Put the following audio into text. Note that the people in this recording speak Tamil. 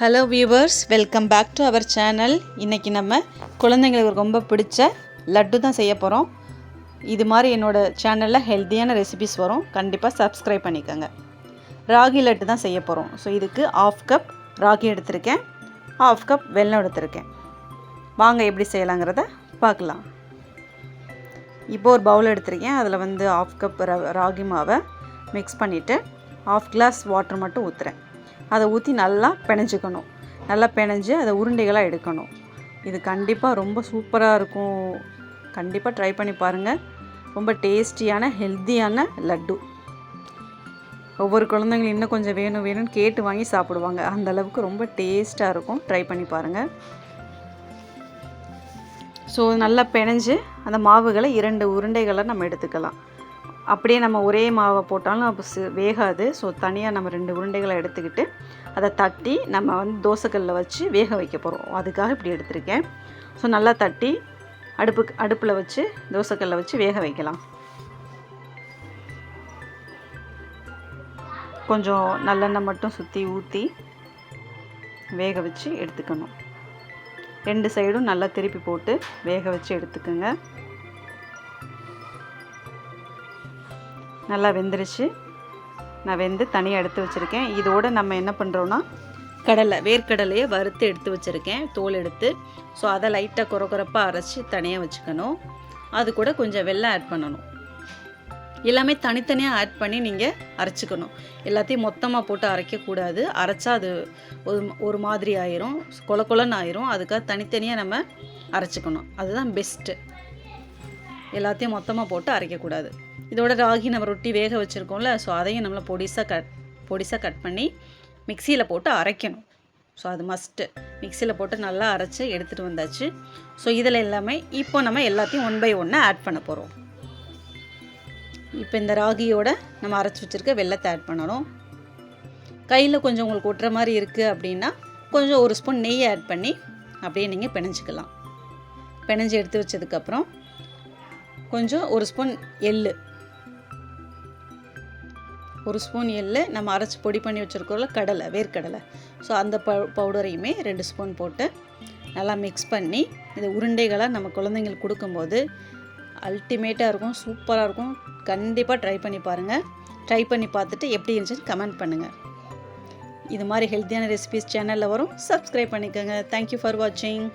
Hello viewers welcome back to our channel இன்றைக்கி நம்ம குழந்தைங்களுக்கு ரொம்ப பிடிச்ச லட்டு தான் செய்ய போகிறோம் இது மாதிரி என்னோடய சேனலில் ஹெல்த்தியான ரெசிபிஸ் வரும். கண்டிப்பாக சப்ஸ்கிரைப் பண்ணிக்கோங்க. ராகி லட்டு தான் செய்ய போகிறோம் ஸோ இதுக்கு ஆஃப் கப் ராகி எடுத்திருக்கேன். ஆஃப் கப் வெல்லம் எடுத்திருக்கேன். வாங்க எப்படி செய்யலாங்கிறத பார்க்கலாம். இப்போ ஒரு பவுல் எடுத்திருக்கேன். அதில் வந்து ஆஃப் கப் ராகி மாவை மிக்ஸ் பண்ணிவிட்டு ஆஃப் கிளாஸ் வாட்டர் மட்டும் ஊற்றுறேன் அதை ஊற்றி நல்லா பிணைஞ்சிக்கணும். நல்லா பிணைஞ்சு அதை உருண்டைகளாக எடுக்கணும். இது கண்டிப்பாக ரொம்ப சூப்பராக இருக்கும். கண்டிப்பாக ட்ரை பண்ணி பாருங்கள் ரொம்ப டேஸ்டியான ஹெல்த்தியான லட்டு. ஒவ்வொரு குழந்தைங்களும் இன்னும் கொஞ்சம் வேணும் வேணும்னு கேட்டு வாங்கி சாப்பிடுவாங்க. அந்த அளவுக்கு ரொம்ப டேஸ்ட்டாக இருக்கும். ட்ரை பண்ணி பாருங்கள் ஸோ நல்லா பிணைஞ்சு அந்த மாவுகளை இரண்டு உருண்டைகளை நம்ம எடுத்துக்கலாம். அப்படியே நம்ம ஒரே மாவை போட்டாலும் அப்போ வேகாது. ஸோ தனியாக நம்ம ரெண்டு உருண்டைகளை எடுத்துக்கிட்டு அதை தட்டி நம்ம வந்து தோசைக்கல்லில் வச்சு வேக வைக்க போகிறோம் அதுக்காக இப்படி எடுத்திருக்கேன். ஸோ நல்லா தட்டி அடுப்பு அடுப்பில் வச்சு தோசைக்கல்லில் வச்சு வேக வைக்கலாம். கொஞ்சம் நல்லெண்ணெய் மட்டும் சுற்றி ஊற்றி வேக வச்சு எடுத்துக்கணும். ரெண்டு சைடும் நல்லா திருப்பி போட்டு வேக வச்சு எடுத்துக்கோங்க. நல்லா வெந்துருச்சு. நான் வெந்து தனியாக எடுத்து வச்சுருக்கேன். இதோடு நம்ம என்ன பண்ணுறோன்னா கடலை வேர்க்கடலையை வறுத்து எடுத்து வச்சுருக்கேன். தோல் எடுத்து. ஸோ அதை லைட்டாக குறை குறைப்பாக அரைச்சி தனியாக வச்சுக்கணும். அது கூட கொஞ்சம் வெள்ளம் ஆட் பண்ணணும். எல்லாமே தனித்தனியாக ஆட் பண்ணி நீங்கள் அரைச்சிக்கணும். எல்லாத்தையும் மொத்தமாக போட்டு அரைக்கக்கூடாது அரைச்சா அது ஒரு ஒரு மாதிரி ஆயிரும். கொல கொலன்னு ஆயிரும். அதுக்காக தனித்தனியாக நம்ம அரைச்சிக்கணும். அதுதான் பெஸ்ட்டு எல்லாத்தையும் மொத்தமாக போட்டு அரைக்கக்கூடாது இதோட ராகி நம்ம ரொட்டி வேக வச்சுருக்கோம்ல ஸோ அதையும் நம்மளை பொடிசாக கட் பொடிசாக கட் பண்ணி மிக்சியில் போட்டு அரைக்கணும். ஸோ அது மஸ்ட்டு மிக்சியில் போட்டு நல்லா அரைச்சி எடுத்துகிட்டு வந்தாச்சு. ஸோ இதில் எல்லாமே இப்போ நம்ம எல்லாத்தையும் ஒன் பை ஒன்று ஆட் பண்ண போகிறோம் இப்போ இந்த ராகியோட நம்ம அரைச்சி வச்சுருக்க வெள்ளத்தை ஆட் பண்ணணும். கையில் கொஞ்சம் உங்களுக்கு ஒட்டுற மாதிரி இருக்குது அப்படின்னா கொஞ்சம் ஒரு ஸ்பூன் நெய் ஆட் பண்ணி அப்படியே நீங்கள் பிணைஞ்சிக்கலாம். பிணைஞ்சு எடுத்து வச்சதுக்கப்புறம் கொஞ்சம் ஒரு ஸ்பூன் எள்ளு ஒரு ஸ்பூன் எள்ளு நம்ம அரைச்சி பொடி பண்ணி வச்சுருக்கோம்ல கடலை வேர்க்கடலை. ஸோ அந்த ப பவுடரையுமே ரெண்டு ஸ்பூன் போட்டு நல்லா மிக்ஸ் பண்ணி இந்த உருண்டைகளாக நம்ம குழந்தைங்களுக்கு கொடுக்கும்போது அல்டிமேட்டாக இருக்கும் சூப்பராக இருக்கும். கண்டிப்பாக ட்ரை பண்ணி பாருங்கள் ட்ரை பண்ணி பார்த்துட்டு எப்படி இருந்துச்சுன்னு கமெண்ட் பண்ணுங்கள் இது மாதிரி ஹெல்த்தியான ரெசிபிஸ் சேனலில் வரும். சப்ஸ்கிரைப் பண்ணிக்கோங்க. தேங்க்யூ ஃபார் வாட்சிங்